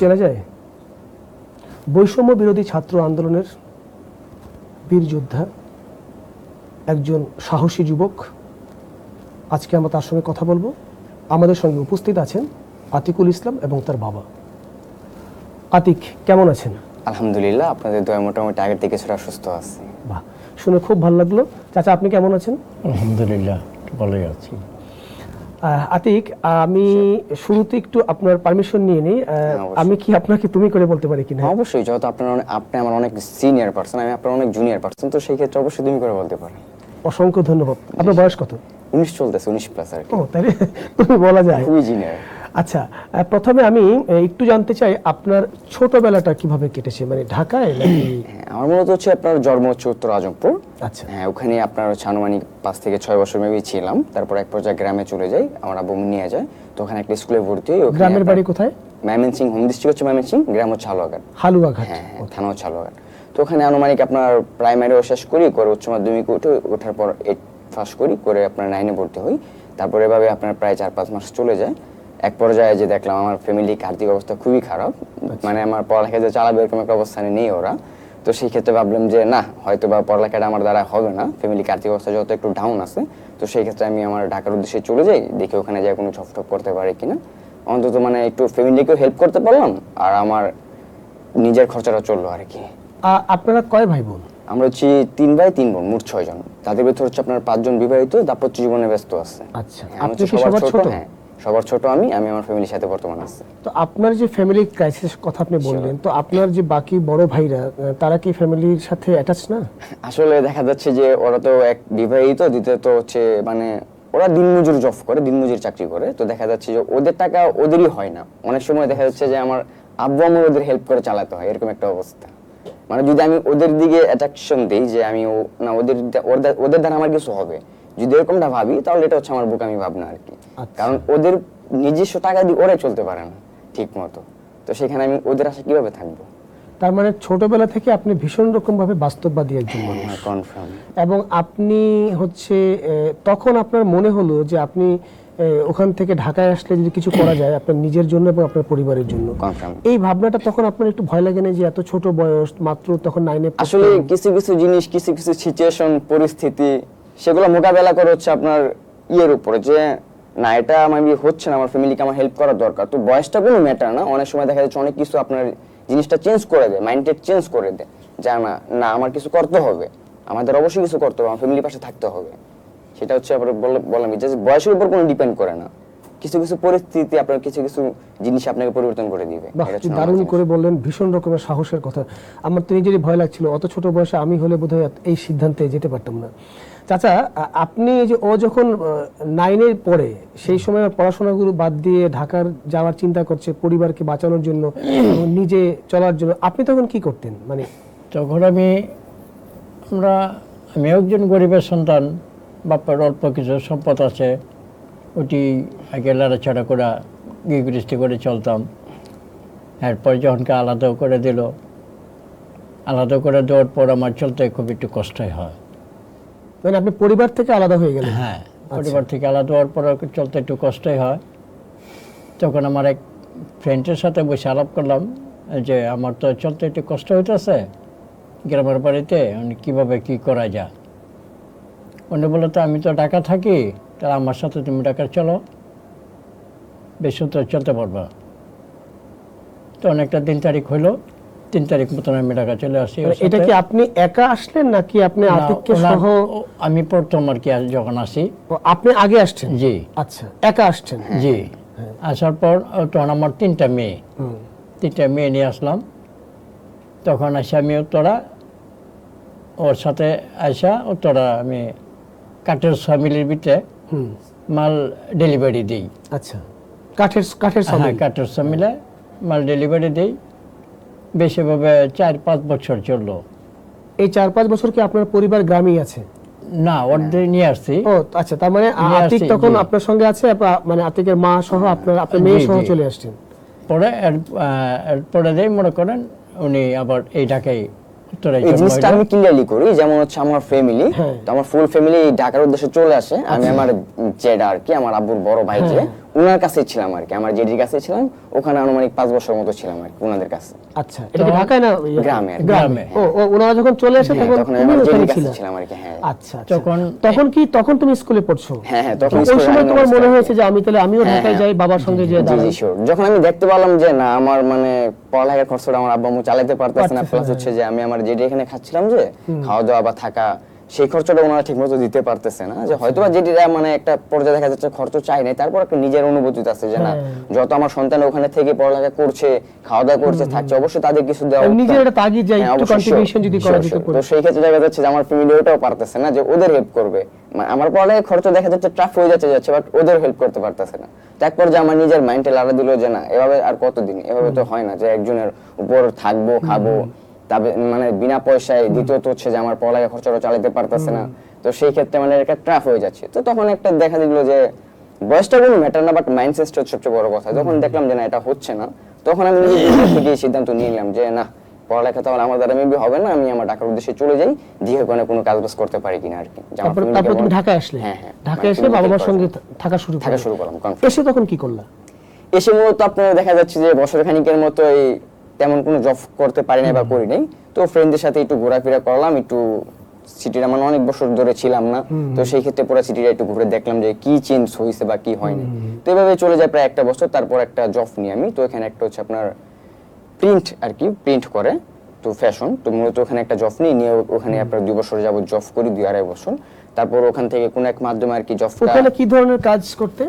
চেনা যায়? বৈষম্য বিরোধী ছাত্র আন্দোলনের বীর যোদ্ধা একজন সাহসী যুবক। আজকে আমরা তার সঙ্গে কথা বলব। আমাদের সঙ্গে উপস্থিত আছেন আতিকুল ইসলাম এবং তার বাবা। আতিক কেমন আছেন? আলহামদুলিল্লাহ আপনাদের দয়া মোটামুটি আগের থেকে কিছুটা সুস্থ আছি। বাহ শুনে খুব ভালো লাগল। চাচা আপনি কেমন আছেন? আলহামদুলিল্লাহ ভালোই আছি। আতিক আমি শুরুতে একটু আপনার পারমিশন নিয়ে নিই। আমি কি আপনাকে তুমি করে বলতে পারি কিনা? অবশ্যই যেহেতু আপনার আপনি আমার অনেক সিনিয়র পার্সন আমি আপনার অনেক জুনিয়র পার্সন তো সেই ক্ষেত্রে অবশ্যই তুমি করে বলতে পারেন অসংখ্য ধন্যবাদ। আপনার বয়স কত? উনিশ চলতেছে উনিশ প্লাস আর কি। ও তাহলে তুমি বলা যায়। খুবই জুনিয়র আচ্ছা প্রথমে আমি একটু জানতে চাই আপনার ছোটবেলাটা কীভাবে কেটেছে? মানে ঢাকায় নাকি? হ্যাঁ আমার মূলত হচ্ছে আপনার জন্ম হচ্ছে উত্তর আজমপুর আচ্ছা। হ্যাঁ ওখানে আপনার হচ্ছে আনুমানিক পাঁচ থেকে ছয় বছর মেবি ছিলাম। তারপর এক পর্যায়ে গ্রামে চলে যাই আমার আব্বু নিয়ে যায়। তো ওখানে একটা স্কুলে ভর্তি হই গ্রামের বাড়ি কোথায়? ম্যামেন সিং হোম ডিস্ট্রিক্ট হচ্ছে ম্যামেন সিং গ্রাম হচ্ছে হালুয়াঘাট। হালুয়াঘাট হ্যাঁ হ্যাঁ থানা হচ্ছে হালুয়াঘাট। তো ওখানে আনুমানিক আপনার প্রাইমারিও শেষ করি করে উচ্চ মাধ্যমিক উঠে ওঠার পর এইট পাস করি করে আপনার নাইনে ভর্তি হই। তারপর এভাবে আপনার প্রায় চার পাঁচ মাস চলে যায়। এক পর্যায়ে যে দেখলাম আমার ফ্যামিলি আর্থিক অবস্থা খুবই খারাপ মানে আমার পড়ালেখা যে চালাবে এরকম একটা অবস্থানে নেই ওরা তো সেই ক্ষেত্রে ভাবলাম যে না হয়তো বা পড়ালেখাটা আমার দ্বারা হবে না ফ্যামিলি আর্থিক অবস্থা যত একটু ডাউন আছে তো সেই ক্ষেত্রে আমি আমার ঢাকার উদ্দেশ্যে চলে যাই দেখি ওখানে যাই কোনো টপ করতে পারি কিনা। অন্তত মানে একটু ফ্যামিলিকেও হেল্প করতে পারলাম আর আমার নিজের খরচাটা চলল আর কি। আপনারা কয় ভাই বোন আমরা হচ্ছি তিন ভাই তিন বোন মোট ছয় জন তাদের ভিতর হচ্ছে আপনার পাঁচজন বিবাহিত দাপত্য জীবনে ব্যস্ত আছে। আচ্ছা হ্যাঁ, আপনি কি সবার ছোট? হ্যাঁ। সবার ছোট আমি আমি আমার ফ্যামিলির সাথে বর্তমান আছি। তো আপনার যে ফ্যামিলি ক্রাইসিস কথা আপনি বললেন তো আপনার যে বাকি বড় ভাইরা তারা কি ফ্যামিলির সাথে অ্যাটাচ না? আসলে দেখা যাচ্ছে যে ওরা তো এক বিবাহিত দ্বিতীয়ত হচ্ছে মানে ওরা দিনমজুর জব করে দিনমজুর চাকরি করে। তো দেখা যাচ্ছে যে ওদের টাকা ওদেরই হয় না। অনেক সময় দেখা যাচ্ছে যে আমার আব্বু আমার ওদের হেল্প করে চালাতে হয় এরকম একটা অবস্থা। মানে যদি আমি ওদের দিকে অ্যাট্রাকশন দিই যে আমি না ওদের- ওদের দ্বারা আমার কিছু হবে যদি এরকমটা ভাবি তাহলে এটা হচ্ছে আমার বোকামি ভাবনা আর কি। আচ্ছা। কারণ ওদের নিজস্ব টাকা দিয়ে ওরাই চলতে পারে না ঠিক মতো তো সেখানে আমি ওদের আশা কীভাবে থাকব? তার মানে ছোটবেলা থেকে আপনি ভীষণ রকম ভাবে বাস্তববাদী একজন মানুষ। এবং আপনি হচ্ছে তখন আপনার মনে হলো যে আপনি ওখান থেকে ঢাকায় আসলে যদি কিছু করা যায় আপনার নিজের জন্য এবং আপনার পরিবারের জন্য। কনফার্ম এই ভাবনাটা তখন আপনার একটু ভয় লাগে না যে এত ছোট বয়স মাত্র তখন নাইনে আসলে কিছু কিছু জিনিস কিছু কিছু সিচুয়েশন পরিস্থিতি সেগুলো মোকাবেলা করে হচ্ছে আপনার ইয়ের উপরে যে, না, এটা আমার বিয়ে হচ্ছে না, আমার ফ্যামিলিকে আমার হেল্প করার দরকার। তো বয়সটা কোনো ম্যাটার না। অনেক সময় দেখা যাচ্ছে অনেক কিছু আপনার জিনিসটা চেঞ্জ করে দেয় মাইন্ডসেট চেঞ্জ করে দেয়। যা, না না আমার কিছু করতে হবে। আমাদের অবশ্যই কিছু করতে হবে, আমার ফ্যামিলির পাশে থাকতে হবে। সেটা হচ্ছে আবার বল- বললাম যে, বয়সের উপর কোনো ডিপেন্ড করে না। কিছু কিছু পরিস্থিতি আপনার কিছু কিছু জিনিস আপনাকে পরিবর্তন করে দিবে। দারুণ করে বললেন ভীষণ রকমের সাহসের কথা। আমার তো নিজেরই ভয় লাগছিল অত ছোট বয়সে আমি হলে বোধহয় এই সিদ্ধান্তে যেতে পারতাম না। চাচা আপনি যে ও যখন নাইনের পরে সেই সময় পড়াশোনাগুলো বাদ দিয়ে ঢাকার যাওয়ার চিন্তা করছে পরিবারকে বাঁচানোর জন্য নিজে চলার জন্য আপনি তখন কি করতেন? মানে তখন আমি আমরা আমি একজন গরিবের সন্তান বাপার অল্প কিছু সম্পদ আছে। ওটি আগে লাড়াছাড়া করে গৃহগৃষ্টি করে চলতাম। এরপর যখনকে আলাদাও করে দিল আলাদা করে দেওয়ার পর আমার চলতে খুব একটু কষ্টই হয়। মানে আপনি পরিবার থেকে আলাদা হয়ে গেলেন? হ্যাঁ পরিবার থেকে আলাদা হওয়ার পর চলতে একটু কষ্টই হয়। তখন আমার এক ফ্রেন্ডের সাথে বসে আলাপ করলাম যে আমার তো চলতে একটু কষ্ট হইতেছে গ্রামের বাড়িতে উনি কীভাবে কী করা যায়? উনি বলল তো আমি তো ঢাকা থাকি তাহলে আমার সাথে তুমি ঢাকা চলো। বেশি তো চলতে পারবা। তো অনেকটা দিন তারিখ হইল। তিন তারিখ মতন আমি ঢাকা চলে আসি মানে এটা কি আপনি একা আসলেন নাকি আপনি আতিককে সহ? আমি প্রথম আর কি যখন আসি। আপনি আগে আসছেন? জি। আচ্ছা একা আসছেন? জি। আসার পর ও তখন আমার তিনটা মেয়ে। তিনটা মেয়ে নিয়ে আসলাম। তখন আসে আমি তোরা। ওর সাথে আসা ও তোরা আমি কাঠের ফ্যামিলির ভিতরে। মাল ডেলিভারি দিই। আচ্ছা। কাঠের কাঠের হ্যাঁ কাঠের ফ্যামিলে মাল ডেলিভারি দিই। বেশিভাবে চার পাঁচ বছর চলল। এই চার পাঁচ বছর কি আপনার পরিবার গ্রামেই আছে? না অর্ধেক নিয়ে আসছি। ও আচ্ছা তার মানে আতিক তখন আপনার সঙ্গে আছে মানে আতিকের মা সহ আপনার আপনার মেয়ে সহ চলে আসছেন? পরে এরপরে দেই মনে করেন উনি আবার এই ঢাকায় এই জিনিসটা আমি ক্লিয়ারলি করি যেমন হচ্ছে আমার ফ্যামিলি হ্যাঁ। তো আমার ফুল ফ্যামিলি ঢাকার উদ্দেশ্যে চলে আসে। আমি আমার জেডা আর কি আমার আব্বুর বড় ভাই যে। ওনার কাছেই ছিলাম আর কি আমার জেডির কাছে ছিলাম ওখানে আনুমানিক পাঁচ বছর মতো ছিলাম আর কি ওনাদের কাছে। আচ্ছা এটা কি ঢাকায় না গ্রামে গ্রামে। ও ও, ওনারা যখন চলে আসে হ্যাঁ, তখন তখন আমার ওখানে জেডির কাছে ছিলাম আর কি হ্যাঁ। আচ্ছা আচ্ছা। তখন- তখন কি তখন তুমি স্কুলে পড়ছো? হ্যাঁ হ্যাঁ তখন ওই সময় আমি তোমার মনে হয়েছে যে আমি তাহলে আমিও হ্যাঁ, ঢাকায় হ্যাঁ। যাই বাবার সঙ্গে যে জি যখন আমি দেখতে পেলাম যে না আমার মানে পড়ালেখার খরচটা আমার আব্বা আম্মু চালাতে পারতেছে না প্লাস হচ্ছে যে আমি আমার যেটি এখানে খাচ্ছিলাম যে খাওয়া দাওয়া বা থাকা সেই খরচটা ওনারা ঠিক মতো দিতে পারতেছে না। যে হয়তো বা যেটিরা মানে একটা পর্যায়ে দেখা যাচ্ছে খরচ চাই নাই তারপর একটা নিজের অনুভূতি আছে যে না হ্যাঁ। যত আমার সন্তান ওখানে থেকে পড়ালেখা করছে খাওয়া দাওয়া করছে থাকছে অবশ্যই তাদের কিছু দেওয়া নিজের একটা তাগিদ যায়, হ্যাঁ, একটু contribution যদি করা যেতে পারে। তো সেই ক্ষেত্রে দেখা যাচ্ছে যে আমার ফ্যামিলি ওটাও পারতেছে না যে ওদের হেল্প করবে। মানে আমার পড়ালেখার খরচ দেখা যাচ্ছে টাফ হয়ে যাচ্ছে যাচ্ছে বাট ওদের হেল্প করতে পারতেছে না। তো এক পর্যায়ে আমার নিজের মাইন্ডে লাড়া দিল যে না এভাবে আর কতদিন? এভাবে তো হয় না যে একজনের উপর থাকব খাব। তবে মানে বিনা পয়সায় দ্বিতীয়ত হচ্ছে যে আমার পড়ালেখা খরচটা চালাতে পারতেছে না। তো সেই ক্ষেত্রে মানে একটা ট্রাফ হয়ে যাচ্ছে। তো তখন একটা দেখা দিল যে বয়সটা কোনো ম্যাটার না বাট মাইন্ড সেটটা হচ্ছে সবচেয়ে বড় কথা। যখন দেখলাম যে না এটা হচ্ছে না তখন আমি নিজে সিদ্ধান্ত নিয়ে নিলাম যে না পড়ালেখা তাহলে আমার দ্বারা মেবি হবে না আমি আমার ঢাকার উদ্দেশ্যে চলে যাই দিয়ে ওখানে কোনো কাজ বাজ করতে পারি কিনা আর কি। তারপর তারপর তুমি ঢাকায় আসলে? হ্যাঁ হ্যাঁ। ঢাকায় আমার এসে বাবা মার সঙ্গে থাকা শুরু থাকা শুরু করলাম। এসে তখন কি করলা? এসে মূলত আপনার দেখা যাচ্ছে যে বছর খানিকের মতো এই তেমন কোনো জব করতে পারি নাই বা করি নাই তো ফ্রেন্ডদের সাথে একটু ঘোরাফেরা করলাম একটু সিটির আমার অনেক বছর ধরে ছিলাম না। তো সেই ক্ষেত্রে পুরো সিটিটা একটু ঘুরে দেখলাম যে কি চেঞ্জ হয়েছে বা কি হয়নি। তো এভাবে চলে যায় প্রায় একটা বছর তারপর একটা জব নিই আমি। তো এখানে একটা হচ্ছে আপনার প্রিন্ট আর কি প্রিন্ট করে। তো ফ্যাশন তো মূলত ওখানে একটা জব নিই নিয়ে ওখানে আপনার দুই বছর যাবত জব করি দুই আড়াই বছর। তারপর ওখান থেকে কোন এক মাধ্যমে আর কি ওখানে কি ধরনের কাজ করতে?